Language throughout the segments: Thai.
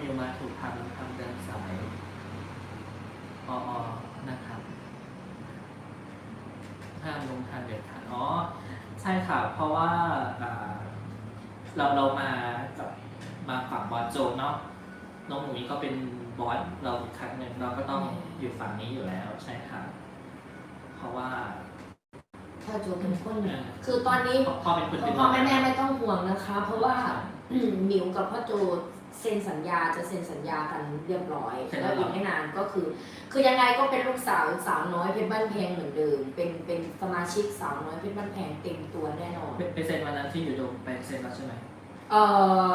มิวมาถูกทางทางเดินสายออนะครับห้ามลงทางเด็ดขาดอ๋อ ใช่ค่ะ เพราะว่าอ่าเราเรามากับมาฝั่งบอสโจเนาะน้องหมูนี่ก็เป็นบอสเราอีกครั้งหนึ่งเราก็ต้องอยู่ฝั่งนี้อยู่แล้วใช่ค่ะเพราะว่าพ่อโจเป็นคนเอ่อคือตอนนี้พ่อเป็นคนเป็นพ่อแม่แม่ไม่ต้องห่วงนะคะ เพราะว่าหมิวกับพ่อโจ เซ็นสัญญาจะเซ็นสัญญากันเรียบร้อยแล้วอีกไม่นานก็คือ คือยังไงก็เป็นลูกสาวสาวน้อยเพชรบ้านแพงเหมือนเดิม เป็นเป็นสมาชิกสาวน้อยเพชรบ้านแพงเต็มตัวแน่นอนเป็นเป็นเซ็นวันนั้นที่อยู่โดมไปเซ็นแล้วใช่ไหม เอ่อ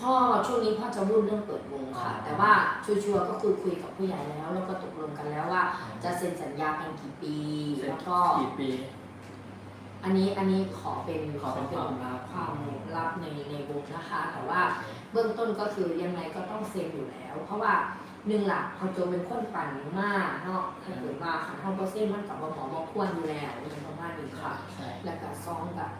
พ่อช่วงนี้พ่อจะรุ่นเรื่องเปิดวงค่ะอ๋อแต่ว่าชัวร์ๆก็คือคุยกับผู้ใหญ่แล้ว แล้วก็ตกลงกันแล้วว่า จะเซ็นสัญญากันกี่ปี เซ็นแล้วก็ กี่ปี อันนี้อันนี้ขอเป็นขอเป็นความลับ ความลับในในวงนะคะ แต่ว่า เบื้องต้นก็คือยังไงก็ต้องเซ็นอยู่แล้ว เพราะว่าหนึ่งหลักพอโจเป็นคนปั่นมากเนาะถ้าเกิดว่าค่ะท่านก็เส้นมันกับหมอมาควรอยู่แล้วเป็นประมาณนี้ค่ะ ใช่ แล้วก็ซองกับ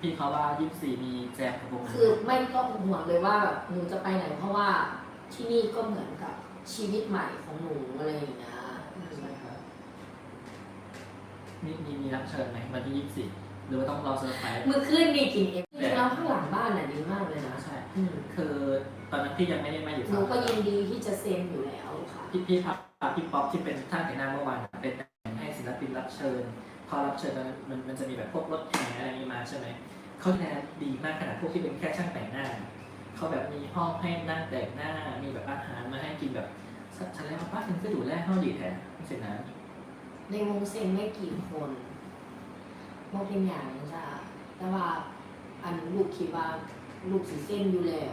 พี่เขาว่ายี่สี่มีแจมกับวงคือไม่ต้องห่วงเลยว่าแบบหนูจะไปไหน เพราะว่าที่นี่ก็เหมือนกับชีวิตใหม่ของหนูอะไรอย่างเงี้ยใช่ครับมีมีมีรับเชิญไหมวันที่ยี่สี่หรือว่าต้องรอเซอร์ไพรส์ เมื่อคืนมีกินเอง อืมคือตอนนั้นพี่ยังไม่ได้มาอยู่หนูก็ยินดีที่จะเซ็นอยู่แล้วค่ะ พี่พี่พับพี่ป๊อปที่เป็นท่านแต่งหน้าเมื่อวานเป็นให้ศิลปินรับเชิญ พอรับเชิญมันมันมันจะมีแบบพวกรถแห่อะไรอย่างนี้มาใช่ไหมเขาแทนดีมากขนาดพวกที่เป็นแค่ช่างแต่งหน้าเขาแบบมีห้องให้นั่งแต่งหน้า มีแบบอาหารมาให้กินแบบฉันแล้วป้าถึงก็ดูแลห้องดีแท้ไม่เสร็จนะในวงเซ็นไม่กี่คนโมเป็นอย่างจ้ะแต่ว่าอันลูกคิดว่า ลูกสีเส้นอยู่แล้ว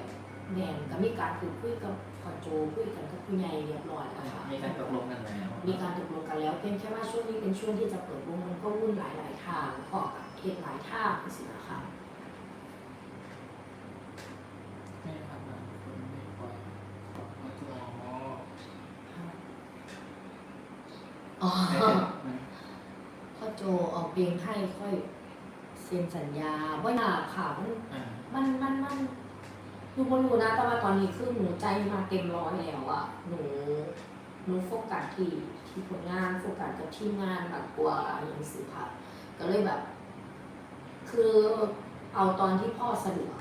แม่นก็มีการคุยคุยกับพ่อโจคุยกันกับผู้ใหญ่เรียบร้อยแล้วค่ะมีการตกลงกันแล้วมีการตกลงกันแล้วเพียงแค่ว่าช่วงนี้เป็นช่วงที่จะเปิดวงมันก็วุ่นหลายหลายๆทางพอกับเขตหลายทางสินะคะไม่ทำมาคนไม่ปล่อยขอขอตัวอ๋อไม่เป็นมันพ่อโจออกเพลงให้ค่อยเซ็นสัญญาว่าอยากค่ะมันอ่า มันมันมันหนูบ่รู้นะแต่ว่าตอนนี้คือหนูใจมาเต็มร้อยแล้วอะหนูหนูโฟกัสที่ที่ผลงานโฟกัสกับที่งานมากกว่าอย่างสิค่ะก็เลยแบบ คือเอาตอนที่พ่อสะดวก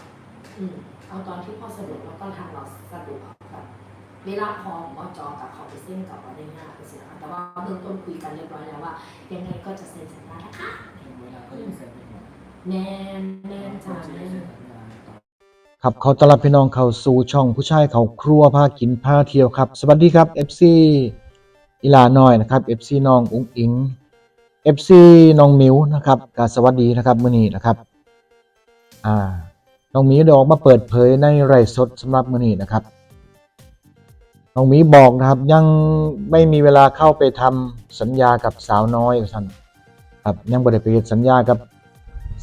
อืมเอาตอนที่พ่อสะดวกแล้วก็ทางเราสะดวกแบบเวลาพอหมอจอกับเขาไปเส้นกับว่าได้ง่ายไปสินะคะแต่ว่าเบื้องต้นคุยกันเรียบร้อยแล้วว่า ยังไงก็จะเซ็นสัญญานะคะถึงเวลาก็ยังเซ็นไม่หมดแน่นแน่นจ้าจะแน่ ครับเขอต้อนรับพี่น้องเข้าสู่ช่องผู้ชายเขาครัวพากินพาเที่ยวครับ สวัสดีครับ FC อีลาน้อยนะครับ FC น้องอุ๋งอิง FC น้องมิวนะครับก็สวัสดีนะครับมื้อนี้นะครับอ่าน้องมิวได้ออกมาเปิดเผยในไร่สดสำหรับมื้อนี้นะครับน้องหมีบอกนะครับยังไม่มีเวลาเข้าไปทำสัญญากับสาวน้อยท่านครับยังบ่ได้ไปเฮ็ดสัญญากับ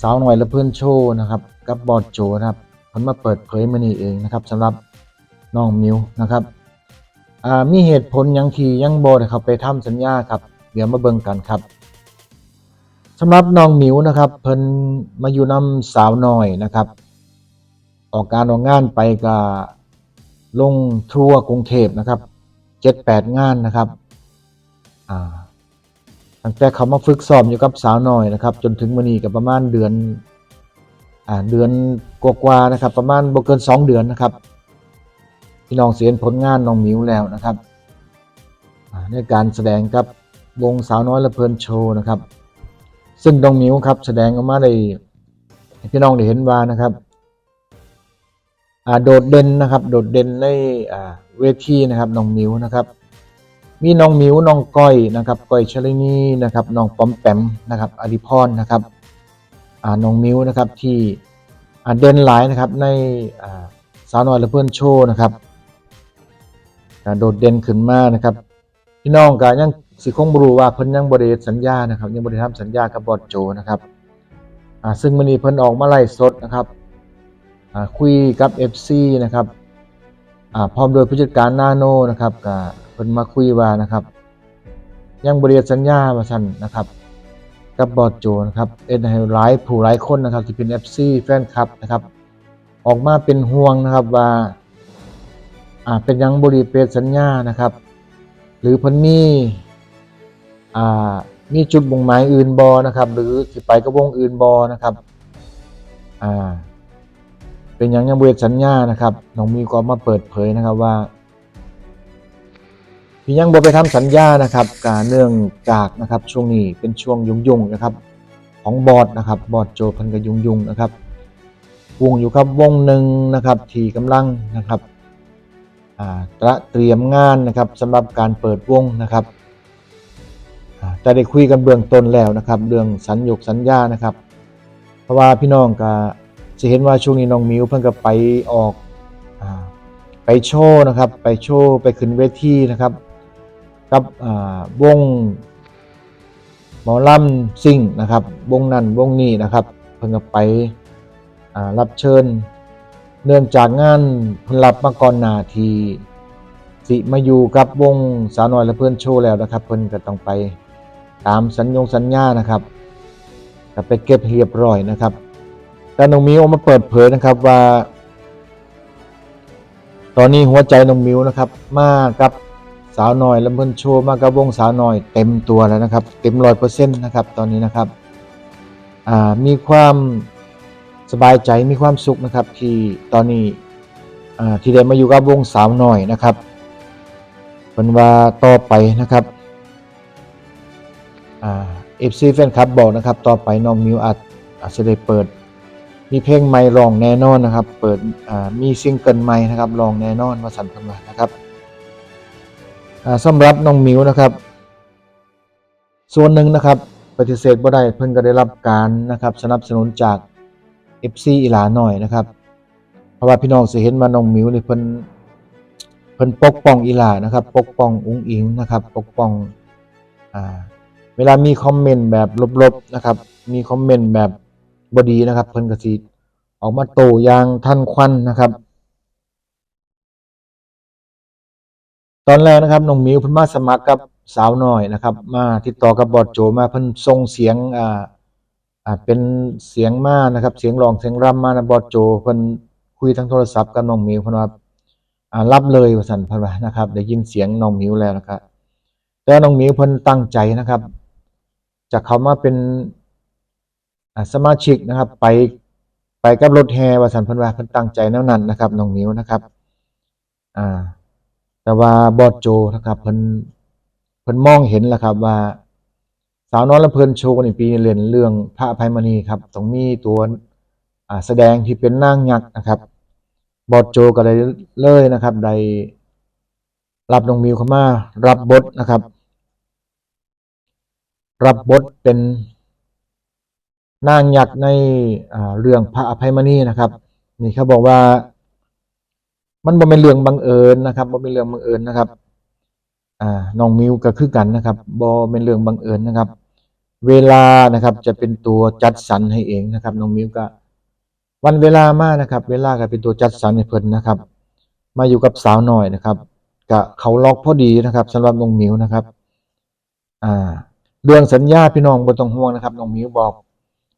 สาวน้อยและเพื่อนโชว์นะครับ กับบอสโจนะครับ เพิ่นมาเปิดเผยมานี่เองนะครับสำหรับน้องมิวนะครับมีเหตุผลยังที่ยังโบ่ได้เขาไปทำสัญญาครับเดี๋ยวมาเบิ่งกันครับสำหรับน้องมิวนะครับเพิ่นมาอยู่นํสาวน้อยนะครับ ออกการออกงานไปก็ลงทัวร์กรุงเทพนะครับ7-8งานนะครับอ่าตั้งแต่เขามาฝึกซ้อมอยู่กับสาวน้อยนะครับ จนถึงมื้อนี้ก็ประมาณเดือน เดือนกว่าๆนะครับ ประมาณบ่เกิน 2 เดือนนะครับ พี่น้องเสียนผลงานน้องมิวแล้วนะครับในการแสดงกับวงสาวน้อยละเพลินโชว์นะครับ ซึ่งน้องมิวครับแสดงออกมาได้พี่น้องได้เห็นว่านะครับอ่าโดดเด่นนะครับ โดดเด่นในเวทีนะครับน้องมิวนะครับ มีน้องมิวน้องก้อยนะครับ ก้อยชลินีนะครับน้องปอมแปมนะครับอดิพรนะครับ น้องมิวนะครับที่เด่นหลายนะครับในสาวน้อยและเพื่อนโชว์นะครับโดดเด่นขึ้นมานะครับ พี่น้องก็ยังสิคงบรูว่าเพิ่นยังบริสัญญานะครับ ยังบริทำสัญญากับบอสโจนะครับซึ่งมื้อนี้เพิ่นออกมาไล่สดนะครับคุยกับ FC นะครับพร้อมโดยผู้จัดการนาโนนะครับก็เพิ่นมาคุยว่านะครับ ยังบริสัญญาว่าซั่นนะครับ กับบอสโจนะครับเอ็นให้หลายผู้หลายคนนะครับที่เป็น FC แฟนคลับนะครับ ออกมาเป็นห่วงนะครับว่าอ่าเป็นยังบริเปรสัญญานะครับ หรือพิ่นมีอ่ามีจุดมุ่งหมายอื่นบอนะครับ หรือสิไปกับวงอื่นบอนะครับอ่าเป็นยังยังบริสัญญานะครับน้องมีก็มาเปิดเผยนะครับว่า ที่ยังบ่ไปทำสัญญานะครับกาเนื่องจากนะครับช่วงนี้เป็นช่วงยุ่งๆนะครับ ของบอร์ดนะครับบอร์ดโจพันกับยุ่งๆนะครับวงอยู่กับวงหนึ่งนะครับที่กำลังนะครับตระเตรียมงานนะครับสำหรับการเปิดวงนะครับอ่ได้คุยกันเบื้องต้นแล้วนะครับ เรื่องสัญญกสัญญานะครับ เพราะว่าพี่น้องก็จะเห็นว่าช่วงนี้น้องมิวเพิ่งก็ไปออกอไปโชว์นะครับ ไปโชว์ไปขึ้นเวทีนะครับ กับวงหมอลำซิ่งนะครับ วงนั้นวงนี้นะครับ เพิ่งไปรับเชิญ เนื่องจากงานพิ่นรับมาก่อนนาทีสิมาอยู่กับวงสาวน้อยและเพื่อนโชว์แล้วนะครับ เพิ่นก็ต้องไปตามสัญญงสัญญานะครับก็ไปเก็บเรียบร้อยนะครับ แต่น้องมิวมาเปิดเผยนะครับว่า ตอนนี้หัวใจน้องมิวนะครับ มากับาวน้อยละเพื่อนโชว์มากับวงสาวน้อยเต็มตัวแล้วนะครับ เต็มร้อยเปอร์เซ็นต์นะครับตอนนี้นะครับมีความสบายใจมีความสุขนะครับ ที่ตอนนี้ที่ได้มาอยู่กับวงสาวน้อยนะครับเป็นว่าต่อไปนะครับเอฟซีแฟนคลับบอกนะครับ ต่อไปน้องมิวอาจอาจจะได้เปิด มีเพลงใหม่รองแน่นอนนะครับ เปิดมีซิงเกิลใหม่นะครับรองแน่นอนมาสั่นพันมานะครับ สำหรับน้องมิวนะครับ ส่วนหนึ่งนะครับปฏิเสธบ่ได้เพิ่นก็ได้รับการนะครับสนับสนุนจาก FC อีหลาหน่อยนะครับ เพราะว่าพี่น้องสิเห็นว่าน้องมิวนี่เพิ่นเพิ่นปกป้องอีหลานะครับ ปกป้องอุ้งอิงนะครับ ปกป้องอ่าเวลามีคอมเมนต์แบบลบๆนะครับ มีคอมเมนต์แบบบดีนะครับ เพิ่นก็สิออกมาโต้อย่างทันควันนะครับ ตอนแรกนะครับน้องมิวเพิ่นมาสมัครกับสาวน้อยนะครับ มาติดต่อกับบอดโจมาเพิ่นส่งเสียงอ่าอ่าเป็นเสียงมานะครับ เสียงร้องเสียงรำมานะบอดโจเพิ่นคุยทางโทรศัพท์กับน้องมิวเพิ่นว่าอ่ารับเลยว่าซั่นเพิ่นว่านะครับได้ยินเสียงน้องมิวแล้วนะครับแต่น้องมิวเพิ่นตั้งใจนะครับจะเข้ามาเป็นอ่าสมาชิกนะครับ ไปไปกับรถแห่ว่าซั่นพิ่นวาเพิ่นตั้งใจแนวนั้นนะครับน้องมิวนะครับ อ่า แต่ว่าบอดโจนะครับเพิ่นเพิ่นมองเห็นแล้วครับว่า สาวน้อยลำเพลินโชว์นี่ปีนี้เลนเรื่องพระอภัยมณีครับต้องมีตัวอ่าแสดงที่เป็นนางยักษ์นะครับ บอดโจก็เลยเลยนะครับได้รับน้องมิวเข้ามารับบทนะครับ รับบทเป็นนางยักษ์ในเรื่องพระอภัยมณีนะครับ นี่เขาบอกว่า มันบ่เป็นเรื่องบังเอิญนะครับบ่เป็นเรื่องบังเอิญนะครับ อ่าน้องมิวก็คือกันนะครับบ่เป็นเรื่องบังเอิญนะครับ เวลานะครับจะเป็นตัวจัดสรรให้เองนะครับน้องมิวก็ วันเวลามากนะครับ เวลาก็เป็นตัวจัดสรรให้เพิ่นนะครับ มาอยู่กับสาวน้อยนะครับก็เขาล็อกพอดีนะครับสำหรับน้องมิวนะครับ อ่า เรื่องสัญญาพี่น้องบ่ต้องห่วงนะครับน้องมิวบอก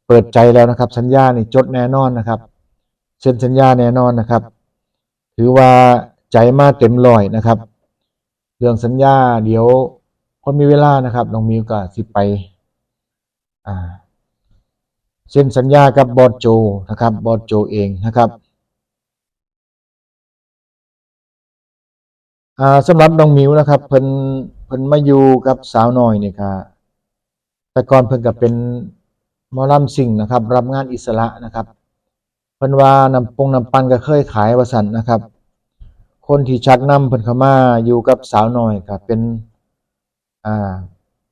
เปิดใจแล้วนะครับ สัญญานี่จดแน่นอนนะครับเซ็นสัญญาแน่นอนนะครับ ถือว่าใจมาเต็มร้อยนะครับ เรื่องสัญญา เดี๋ยวพอมีเวลานะครับน้องมิวก็สิไปอ่าเซ็นสัญญากับบอสโจนะครับบอสโจเองนะครับอ่าสำหรับน้องมิวนะครับเพิ่นเพิ่นมาอยู่กับสาวน้อยนี่ครับแต่ก่อนเพิ่นก็เป็นมอลำซิ่งนะครับ รับงานอิสระนะครับ พิ่นว่าน้ำปงน้ำปันก็เคยขายว่าสันนะครับ คนที่ชักนำเพิ่นเข้ามาอยู่กับสาวน้อยก็เป็นอ่า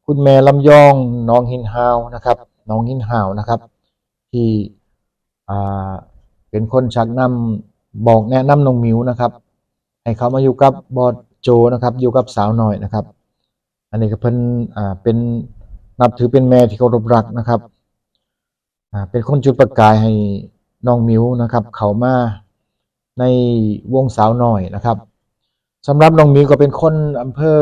คุณแม่ลำยองน้องหินฮาวนะครับน้องหินฮาวนะครับ ที่อ่าเป็นคนชักนำบอกแนะนำน้องมิวนะครับ ให้เขามาอยู่กับบอสโจนะครับ อยู่กับสาวน้อยนะครับ อันนี้ก็เพิ่นอ่าเป็นนับถือเป็นแม่ที่เคารพรักนะครับอ่าเป็นคนจุดประกายให้ น้องมิวนะครับ เขามาในวงสาวหน้อยนะครับสำหรับน้องมิวก็เป็นคนอำเภอ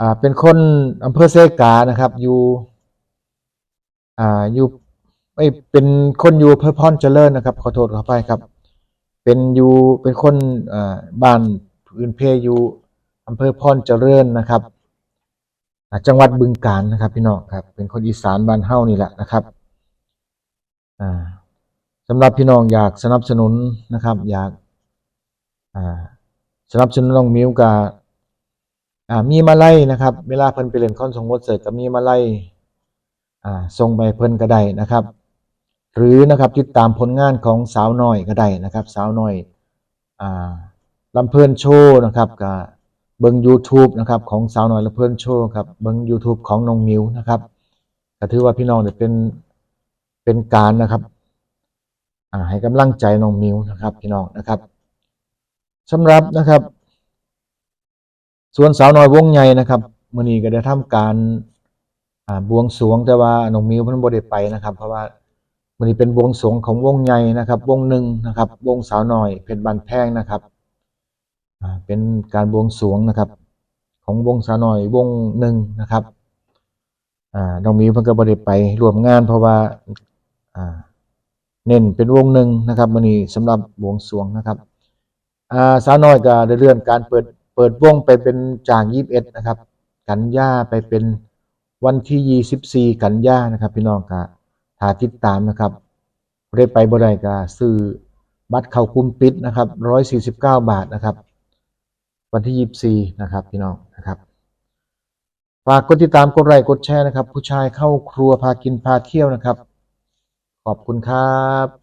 อ่าเป็นคนอำเภอเซกานะครับ อยู่อ่าอยู่ไม่เป็นคนอยู่อำเภอพรเจริญนะครับ ขอโทษขออภัยครับ เป็นอยู่เป็นคนอ่าบ้านพื้นเพอยู่อำเภอพรเจริญนะครับจังหวัดบึงกาฬนะครับ พี่น้องครับ เป็นคนอีสานบ้านเฮานี่แหละนะครับ สำหรับพี่น้องอยากสนับสนุนนะครับ อยากสนับสนุนน้องมิวกับอ่ามีมาไล่นะครับ เวลาเพิ่นไปเล่นคอนสิร์ตคอนเสิร์ตก็มีมาไล่ส่งไปเพิ่นก็ได้นะครับ หรือนะครับติดตามผลงานของสาวน้อยก็ได้นะครับ สาวน้อยอลำเพลินโชว์นะครับกับเบิง YouTube นะครับของสาวน้อยลำเพลินโชว์ครับเบิง YouTube ของน้องมิวนะครับก็ถือว่าพี่น้องเนี่ยเป็น เป็นการนะครับให้กำลังใจน้องมิวนะครับ พี่น้องนะครับสำหรับนะครับ ส่วนสาวน้อยวงใหญ่นะครับมื้อนี้ก็ได้ทำการบวงสวงแต่ว่าน้องมิวเพิ่นบ่ได้ไปนะครับ เพราะว่าวันนี้เป็นบวงสวงของวงใหญ่นะครับ วงหนึ่งนะครับ วงสาวน่อยเพชรบันแพงนะครับเป็นการบวงสวงนะครับ ของวงสาวน่อยวงหนึ่งนะครับน้องหมีเพิ่งก็บ่ได้ไปร่วมงาน เพราะว่า เน้นเป็นวงหนึ่งนะครับวันนี้สำหรับวงสวงนะครับอาสาวน้อยก็ได้เลื่อนการเปิดเปิดวงไปเป็นจางยี่สิบเอ็ดนะครับ กันยาไปเป็นวันที่ยี่สิบสี่กันยานะครับพี่น้องครับถ้าติดตามนะครับบ่ได้ไปบ่ได้ก็ซื้อบัตรเข้ากลุ่มปิดนะครับ149บเก้าบาทนะครับ วันที่24นะครับพี่น้องนะครับฝากกดติดตามกดไลค์กดแชร์นะครับ ผู้ชายเข้าครัวพากินพาเที่ยวนะครับ ขอบคุณครับ